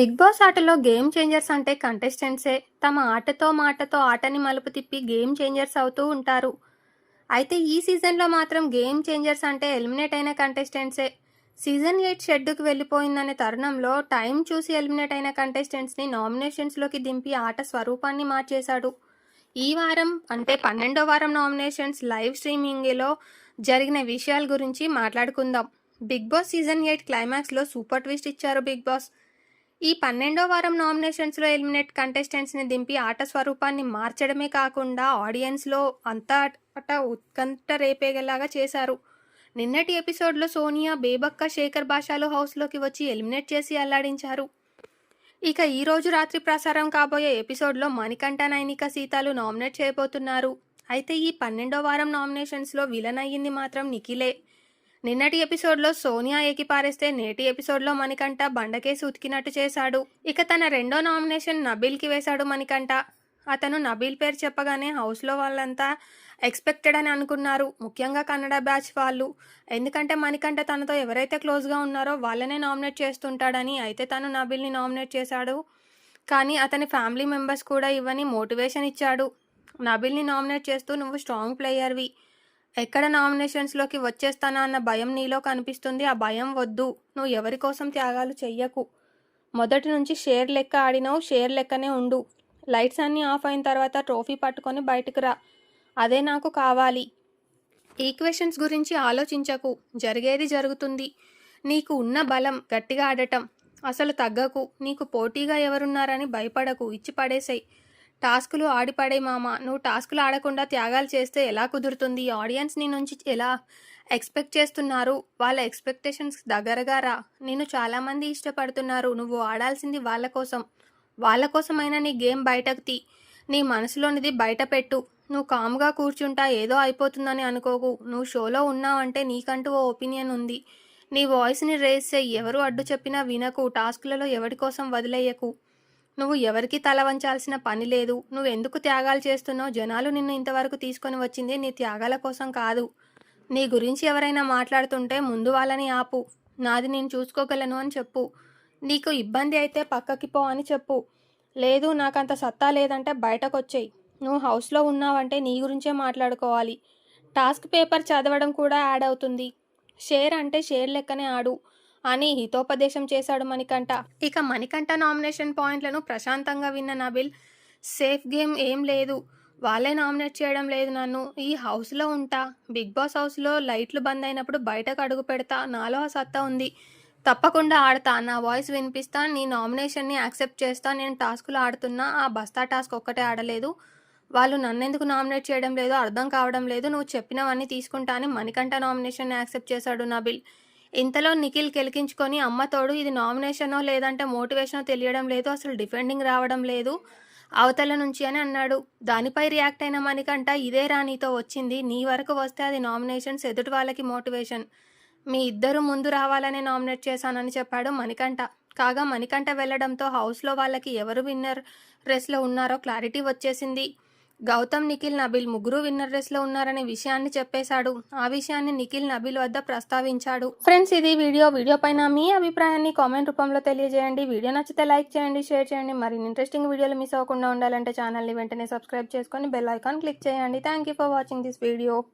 Big Boss ఆటలో game changers అంటే కంటెస్టెంట్సే. తమ ఆటతో మాటతో ఆటని మలుపు తిప్పి గేమ్ చేంజర్స్ అవుతూ ఉంటారు. అయితే ఈ సీజన్లో మాత్రం గేమ్ చేంజర్స్ అంటే ఎలిమినేట్ అయిన కంటెస్టెంట్సే. సీజన్ ఎయిట్ షెడ్యూకి వెళ్ళిపోయిందనే తరుణంలో టైం చూసి ఎలిమినేట్ అయిన కంటెస్టెంట్స్ని నామినేషన్స్లోకి దింపి ఆట స్వరూపాన్ని మార్చేశాడు. ఈ వారం అంటే పన్నెండో వారం నామినేషన్స్ లైవ్ స్ట్రీమింగ్లో జరిగిన విషయాల గురించి మాట్లాడుకుందాం. బిగ్ బాస్ సీజన్ ఎయిట్ క్లైమాక్స్లో సూపర్ ట్విస్ట్ ఇచ్చారు బిగ్ బాస్. ఈ పన్నెండో వారం నామినేషన్స్లో ఎలిమినేట్ కంటెస్టెంట్స్ని దింపి ఆట స్వరూపాన్ని మార్చడమే కాకుండా ఆడియన్స్లో అంతా అట ఉత్కంఠ రేపేగేలాగా చేశారు. నిన్నటి ఎపిసోడ్లో సోనియా బేబక్క శేఖర్ భాషాలు హౌస్లోకి వచ్చి ఎలిమినేట్ చేసి అల్లాడించారు. ఇక ఈ రోజు రాత్రి ప్రసారం కాబోయే ఎపిసోడ్లో మణికంఠ నైనిక సీతాలు నామినేట్ చేయబోతున్నారు. అయితే ఈ పన్నెండో వారం నామినేషన్స్లో విలన్ అయ్యింది మాత్రం నిఖిలే. నిన్నటి ఎపిసోడ్లో సోనియా ఏకిపారేస్తే నేటి ఎపిసోడ్లో మణికంఠ బండకేసి ఉతికినట్టు చేశాడు. ఇక తన రెండో నామినేషన్ నబీల్కి వేశాడు మణికంఠ. అతను నబీల్ పేరు చెప్పగానే హౌస్లో వాళ్ళంతా ఎక్స్పెక్టెడ్ అని అనుకున్నారు. ముఖ్యంగా కన్నడ బ్యాచ్ వాళ్ళు. ఎందుకంటే మణికంఠ తనతో ఎవరైతే క్లోజ్గా ఉన్నారో వాళ్ళనే నామినేట్ చేస్తుంటాడని అయితే తను నబీల్ని నామినేట్ చేశాడు. కానీ అతని ఫ్యామిలీ మెంబర్స్ కూడా ఇవ్వని మోటివేషన్ ఇచ్చాడు. నబిల్ని నామినేట్ చేస్తూ నువ్వు స్ట్రాంగ్ ప్లేయర్వి. ఎక్కడ నామినేషన్స్లోకి వచ్చేస్తానా అన్న భయం నీలో కనిపిస్తుంది. ఆ భయం వద్దు. నువ్వు ఎవరి కోసం త్యాగాలు చెయ్యకు. మొదటి నుంచి షేర్ లెక్క ఆడినావు. షేర్ లెక్కనే ఉండు. లైట్స్ అన్నీ ఆఫ్ అయిన తర్వాత ట్రోఫీ పట్టుకొని బయటకు రా. అదే నాకు కావాలి. ఈక్వేషన్స్ గురించి ఆలోచించకు. జరిగేది జరుగుతుంది. నీకు ఉన్న బలం గట్టిగా ఆడటం. అసలు తగ్గకు. నీకు పోటీగా ఎవరున్నారని భయపడకు. ఇచ్చి పడేసాయి టాస్కులు ఆడిపడే మామ. నువ్వు టాస్కులు ఆడకుండా త్యాగాలు చేస్తే ఎలా కుదురుతుంది? ఆడియన్స్ నీ నుంచి ఎలా ఎక్స్పెక్ట్ చేస్తున్నారు? వాళ్ళ ఎక్స్పెక్టేషన్స్ దగ్గరగా రా. నేను చాలామంది ఇష్టపడుతున్నారు. నువ్వు ఆడాల్సింది వాళ్ళ కోసం. వాళ్ళ కోసమైనా నీ గేమ్ బయటకు తీ. నీ మనసులోనిది బయట పెట్టు. నువ్వు కామ్గా కూర్చుంటా ఏదో అయిపోతుందని అనుకోకు. నువ్వు షోలో ఉన్నావంటే నీకంటూ ఓ ఒపీనియన్ ఉంది. నీ వాయిస్ని రేస్ చేయి ఎవరు అడ్డు చెప్పినా వినకు. టాస్క్లలో ఎవరి కోసం వదిలేయకు. నువ్వు ఎవరికి తల వంచాల్సిన పని లేదు. నువ్వు ఎందుకు త్యాగాలు చేస్తున్నావు? జనాలు నిన్ను ఇంతవరకు తీసుకొని వచ్చింది నీ త్యాగాల కోసం కాదు. నీ గురించి ఎవరైనా మాట్లాడుతుంటే ముందు వాళ్ళని ఆపు. నాది నేను చూసుకోగలను అని చెప్పు. నీకు ఇబ్బంది అయితే పక్కకి పో అని చెప్పు. లేదు నాకంత సత్తా లేదంటే బయటకు వచ్చేయి నువ్వు హౌస్లో ఉన్నావంటే నీ గురించే మాట్లాడుకోవాలి. టాస్క్ పేపర్ చదవడం కూడా యాడ్ అవుతుంది. షేర్ అంటే షేర్ లెక్కనే ఆడు. అని హితోపదేశం చేశాడు మణికంఠ. ఇక మణికంఠ నామినేషన్ పాయింట్లను ప్రశాంతంగా విన్న నబిల్ సేఫ్ గేమ్ ఏం లేదు వాళ్ళే నామినేట్ చేయడం లేదు నన్ను ఈ హౌస్లో ఉంటా బిగ్ బాస్ హౌస్లో లైట్లు బంద్ అయినప్పుడు బయటకు అడుగు పెడతా నాలో ఆ సత్తా ఉంది. తప్పకుండా ఆడతా నా వాయిస్ వినిపిస్తా నీ నామినేషన్ని యాక్సెప్ట్ చేస్తా నేను టాస్కులు ఆడుతున్నా ఆ బస్తా టాస్క్ ఒక్కటే ఆడలేదు. వాళ్ళు నన్నెందుకు నామినేట్ చేయడం లేదో అర్థం కావడం లేదు నువ్వు చెప్పినవన్నీ తీసుకుంటా అని మణికంఠ నామినేషన్ యాక్సెప్ట్ చేశాడు నబిల్. ఇంతలో నిఖిల్ కెలికించుకొని అమ్మ తోడు ఇది నామినేషనో లేదంటే మోటివేషనో తెలియడం లేదు అసలు డిఫెండింగ్ రావడం లేదు అవతల నుంచి అని అన్నాడు. దానిపై రియాక్ట్ అయిన మణికంట ఇదే రా నీతో వచ్చింది నీ వరకు వస్తే అది నామినేషన్స్ ఎదుటి వాళ్ళకి మోటివేషన్. మీ ఇద్దరు ముందు రావాలనే నామినేట్ చేశానని చెప్పాడు మణికంఠ. కాగా మణికంఠ వెళ్ళడంతో హౌస్లో వాళ్ళకి ఎవరు విన్నర్ రేస్లో ఉన్నారో క్లారిటీ వచ్చేసింది. గౌతమ్ నిఖిల్ నబిల్ ముగ్గురు విన్నర్ రేస్లో ఉన్నారనే విషయాన్ని చెప్పేశాడు. ఆ విషయాన్ని నిఖిల్ నబిల్ వద్ద ప్రస్తావించాడు. ఫ్రెండ్స్ ఇది వీడియో. వీడియో పైన మీ అభిప్రాయాన్ని కామెంట్ రూపంలో తెలియజేయండి. వీడియో నచ్చితే లైక్ చేయండి షేర్ చేయండి. మరిన్ని ఇంట్రెస్టింగ్ వీడియోలు మిస్ అవ్వకుండా ఉండాలంటే ఛానల్ని వెంటనే సబ్స్క్రైబ్ చేసుకొని బెల్ ఐకాన్ క్లిక్ చేయండి. Thank you for watching this video.